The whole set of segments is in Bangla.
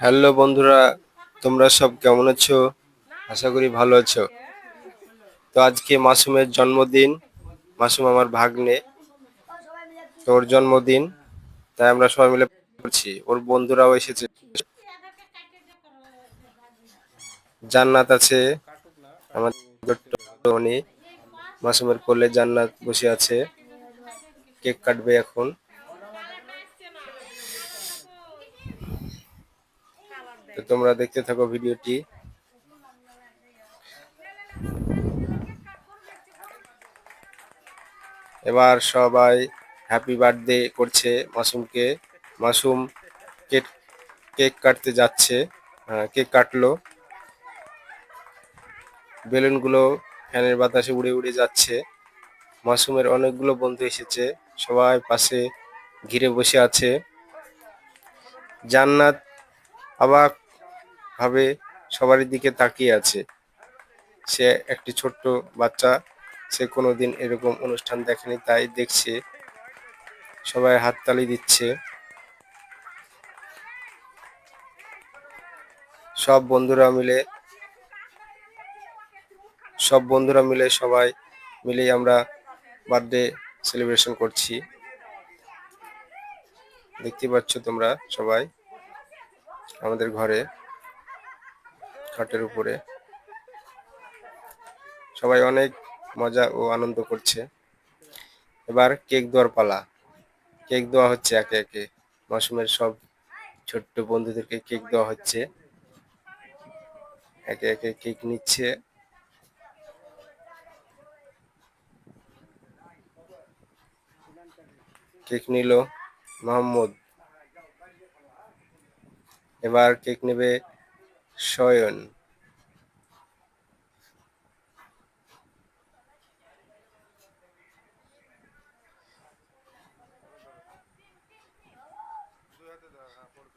হ্যালো বন্ধুরা, তোমরা সব কেমন আছো? আশা করি ভালো আছো। তো আজকে মাসুমের জন্মদিন, মাসুম আমার ভাগ্নে তো ওর জন্মদিন, তাই আমরা সবাই মিলে করছি। ওর বন্ধুরাও এসেছে। জান্নাত আছে ছোট্ট মাসুমের কোলে জান্নাত বসে আছে। কেক কাটবে এখন। তো তোমরা দেখতে থাকো ভিডিওটি। এবার সবাই হ্যাপি বার্থডে করছে মাসুমকে। মাসুম কেক কেক কাটতে যাচ্ছে। কেক কাটলো। বেলুনগুলো ফ্যানের বাতাসে উড়ে উড়ে যাচ্ছে। মাসুমের অনেকগুলো বন্ধু এসেছে। সবাই পাশে ঘিরে বসে আছে। জান্নাত অবাক ভাবে সবারই দিকে তাকিয়ে আছে। সে একটি ছোট্ট বাচ্চা, সে কোনোদিন এরকম অনুষ্ঠান দেখেনি, তাই দেখছে, সবাই হাততালি দিচ্ছে। সব বন্ধুরা মিলে, সব বন্ধুরা মিলে সবাই মিলেই আমরা বার্থডে সেলিব্রেশন করছি। দেখতে পাচ্ছ তোমরা সবাই আমাদের ঘরে। খাটের উপরে। সবাই অনেক মজা ও আনন্দ করছে। এবার কেক দেওয়ার পালা। কেক দেওয়া হচ্ছে একে একে। মাসুমের সব ছোট্ট বন্ধুদেরকে কেক দেওয়া হচ্ছে। একে একে কেক নিচ্ছে। কেক নিল মোহাম্মদ। এবার কেক নেবে শয়ন।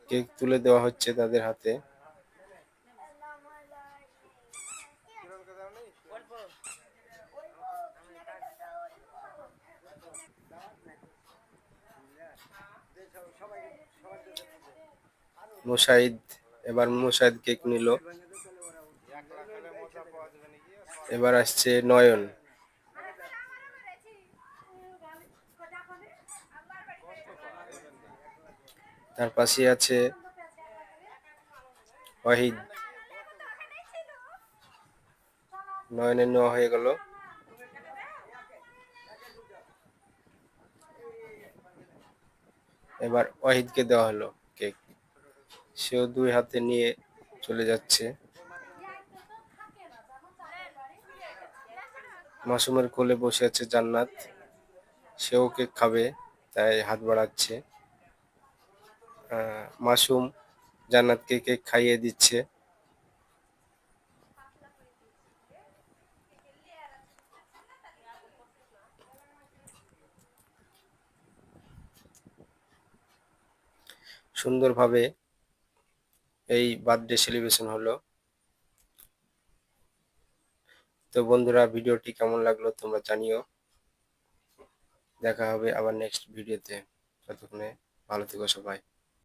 কেক তুলে দেওয়া হচ্ছে তাদের হাতে। মুসাইদ এবার মুসাইদ কেক নিল। এবার আসছে নয়ন। তার পাশে আছে ওয়াহিদ। নয়নের নেওয়া হয়ে গেল। এবার ওয়াহিদকে দেওয়া হলো কেক। সেও দুই হাতে নিয়ে চলে যাচ্ছে। মাসুমের কোলে বসে আছে জান্নাত। সেও কেক খাবে, তাই হাত বাড়াচ্ছে। মাসুম জান্নাতকে কেক খাইয়ে দিচ্ছে। সুন্দরভাবে এই বার্থডে সেলিব্রেশন হলো। তো বন্ধুরা, ভিডিওটি কেমন লাগল তোমরা জানিও। দেখা হবে আবার নেক্সট ভিডিওতে ততক্ষণে ভালো থেকো সবাই।